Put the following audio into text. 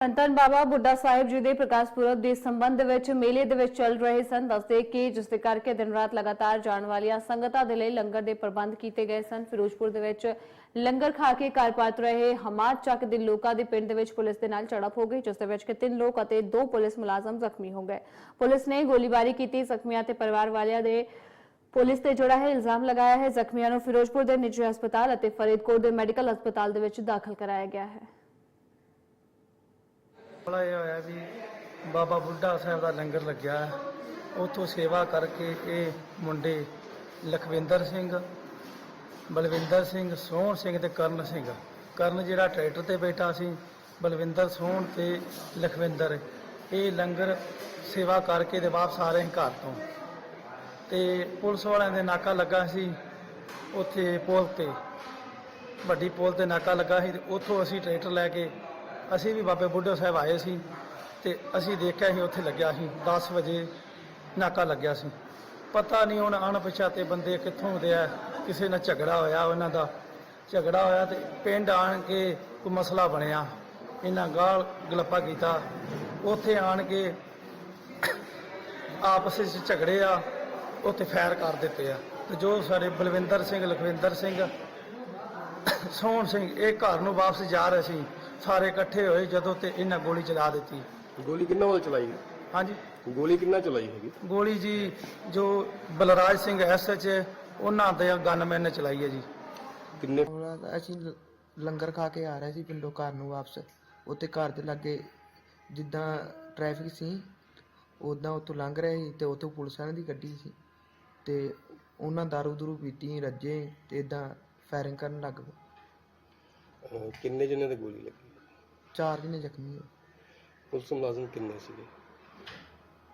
ਸੰਤਨ ਬਾਬਾ ਬੁੱਢਾ ਸਾਹਿਬ ਜੀ ਦੇ ਪ੍ਰਕਾਸ਼ ਪੁਰਬ ਦੇ ਸੰਬੰਧ ਵਿੱਚ ਮੇਲੇ ਦੇ ਵਿੱਚ ਚੱਲ ਰਹੇ ਸਨ। ਦੱਸਦੇ ਕਿ ਜਿਸ ਦੇ ਕਰਕੇ ਦਿਨ ਰਾਤ ਲਗਾਤਾਰ ਜਾਣ ਵਾਲੀਆਂ ਸੰਗਤਾਂ ਦੇ ਲਈ ਲੰਗਰ ਦੇ ਪ੍ਰਬੰਧ ਕੀਤੇ ਗਏ ਸਨ। ਫਿਰੋਜ਼ਪੁਰ ਦੇ ਵਿੱਚ ਲੰਗਰ ਖਾ ਕੇ ਘਰ ਪਰਤ ਰਹੇ ਹਮਾਦ ਚੱਕ ਦੇ ਲੋਕਾਂ ਦੇ ਪਿੰਡ ਦੇ ਵਿੱਚ ਪੁਲਿਸ ਦੇ ਨਾਲ ਝੜਪ ਹੋ ਗਈ, ਜਿਸ ਦੇ ਵਿੱਚ ਕਿ ਤਿੰਨ ਲੋਕ ਅਤੇ ਦੋ ਪੁਲਿਸ ਮੁਲਾਜ਼ਮ ਜ਼ਖਮੀ ਹੋ ਗਏ। ਪੁਲਿਸ ਨੇ ਗੋਲੀਬਾਰੀ ਕੀਤੀ, ਜ਼ਖਮੀਆਂ ਤੇ ਪਰਿਵਾਰ ਵਾਲਿਆਂ ਦੇ ਪੁਲਿਸ ਤੇ ਜਿਹੜਾ ਹੈ, ਇਲਜ਼ਾਮ ਲਗਾਇਆ ਹੈ। ਜ਼ਖਮੀਆਂ ਨੂੰ ਫਿਰੋਜ਼ਪੁਰ ਦੇ ਨਿੱਜੀ ਹਸਪਤਾਲ ਅਤੇ ਫਰੀਦਕੋਟ ਦੇ ਮੈਡੀਕਲ ਹਸਪਤਾਲ ਦੇ ਵਿੱਚ ਦਾਖਲ ਕਰਾਇਆ ਗਿਆ ਹੈ। ਮਾਮਲਾ ਇਹ ਹੋਇਆ ਵੀ ਬਾਬਾ ਬੁੱਢਾ ਸਾਹਿਬ ਦਾ ਲੰਗਰ ਲੱਗਿਆ ਉੱਥੋਂ ਸੇਵਾ ਕਰਕੇ ਇਹ ਮੁੰਡੇ ਲਖਵਿੰਦਰ ਸਿੰਘ, ਬਲਵਿੰਦਰ ਸਿੰਘ, ਸੋਹਣ ਸਿੰਘ ਤੇ ਕਰਨ ਸਿੰਘ। ਕਰਨ ਜਿਹੜਾ ਟਰੈਕਟਰ ਤੇ ਬੈਠਾ ਸੀ, ਬਲਵਿੰਦਰ, ਸੋਹਣ ਤੇ ਲਖਵਿੰਦਰ। ਇਹ ਲੰਗਰ ਸੇਵਾ ਕਰਕੇ ਤੇ ਵਾਪਸ ਆ ਰਹੇ ਘਰ ਤੋਂ। ਤੇ ਪੁਲਿਸ ਵਾਲਿਆਂ ਦੇ ਨਾਕਾ ਲੱਗਾ ਸੀ ਉੱਥੇ ਪੁਲ ਤੇ। ਵੱਡੀ ਪੁਲ ਤੇ ਨਾਕਾ ਲੱਗਾ ਸੀ ਤੇ ਉੱਥੋਂ ਅਸੀਂ ਟਰੈਕਟਰ ਲੈ ਕੇ ਅਸੀਂ ਵੀ ਬਾਬੇ ਬੁੱਢਾ ਸਾਹਿਬ ਆਏ ਸੀ ਤੇ ਅਸੀਂ ਦੇਖਿਆ ਸੀ, ਉੱਥੇ ਲੱਗਿਆ ਸੀ। 10 ਵਜੇ ਨਾਕਾ ਲੱਗਿਆ ਸੀ। ਪਤਾ ਨਹੀਂ ਹੁਣ ਅਣਪਛਾਤੇ ਬੰਦੇ ਕਿੱਥੋਂ ਦੇ ਆ, ਕਿਸੇ ਨਾਲ ਝਗੜਾ ਹੋਇਆ ਉਹਨਾਂ ਦਾ। ਝਗੜਾ ਹੋਇਆ ਤੇ ਪਿੰਡ ਆਣ ਕੇ ਕੋਈ ਮਸਲਾ ਬਣਿਆ। ਇਹਨਾਂ ਗਾਲ ਗਲੱਪਾ ਕੀਤਾ। ਉੱਥੇ ਆਣ ਕੇ ਆਪਸ ਵਿੱਚ ਝਗੜੇ ਆ, ਉੱਥੇ ਫੈਰ ਕਰ ਦਿੱਤੇ ਆ। ਤੇ ਜੋ ਸਾਡੇ ਬਲਵਿੰਦਰ ਸਿੰਘ, ਲਖਵਿੰਦਰ ਸਿੰਘ, ਸੋਹਣ ਸਿੰਘ, ਇਹ ਘਰ ਨੂੰ ਵਾਪਸ ਜਾ ਰਹੇ ਸੀ। ਸਾਰੇ ਇਕੱਠੇ ਹੋਏ ਜਦੋਂ ਤੇ ਇਹਨਾਂ ਗੋਲੀ ਚਲਾ ਦਿੱਤੀ। ਗੋਲੀ ਕਿੰਨਾ ਵੱਲ ਚਲਾਈ? ਹਾਂਜੀ। ਗੋਲੀ ਕਿੰਨਾ ਚਲਾਈ ਹੈਗੀ? ਗੋਲੀ ਜੀ ਜੋ ਬਲਰਾਜ ਸਿੰਘ ਐਸਐਚ ਉਹਨਾਂ ਦੇ ਗਨਮੈਨ ਨੇ ਚਲਾਈ ਹੈ ਜੀ। ਕਿੰਨੇ? ਤਾਂ ਅਸੀਂ ਲ- ਲੰਗਰ ਖਾ ਕੇ ਆ ਰਹੇ ਸੀ ਪਿੰਡੋਂ ਘਰ ਨੂੰ ਵਾਪਸ। ਉੱਥੇ ਘਰ ਦੇ ਲਾਗੇ ਜਿੱਦਾਂ ਟ੍ਰੈਫਿਕ ਸੀ ਉਦਾਂ ਉੱਥੋਂ ਲੰਘ ਰਹੇ ਸੀ ਤੇ ਉੱਥੋਂ ਪੁਲਿਸ ਵਾਲਿਆਂ ਦੀ ਗੱਡੀ ਸੀ। ਤੇ ਉਹਨਾਂ ਦਾਰੂ ਦਰੂ ਪੀਤੀ ਰੱਜੇ ਤੇ ਇਦਾਂ ਫਾਇਰਿੰਗ ਕਰਨ ਲੱਗ ਪਏ। ਅਹ ਕਿੰਨੇ ਜਣੇ ਤੇ ਗੋਲੀ ਲੱਗੀ? ਚਾਰ ਜਣੇ ਜ਼ਖਮੀ ਹੋਏ। ਪੁਲਿਸ ਮੁਲਾਜ਼ਮ ਕਿੰਨੇ ਸੀਗੇ?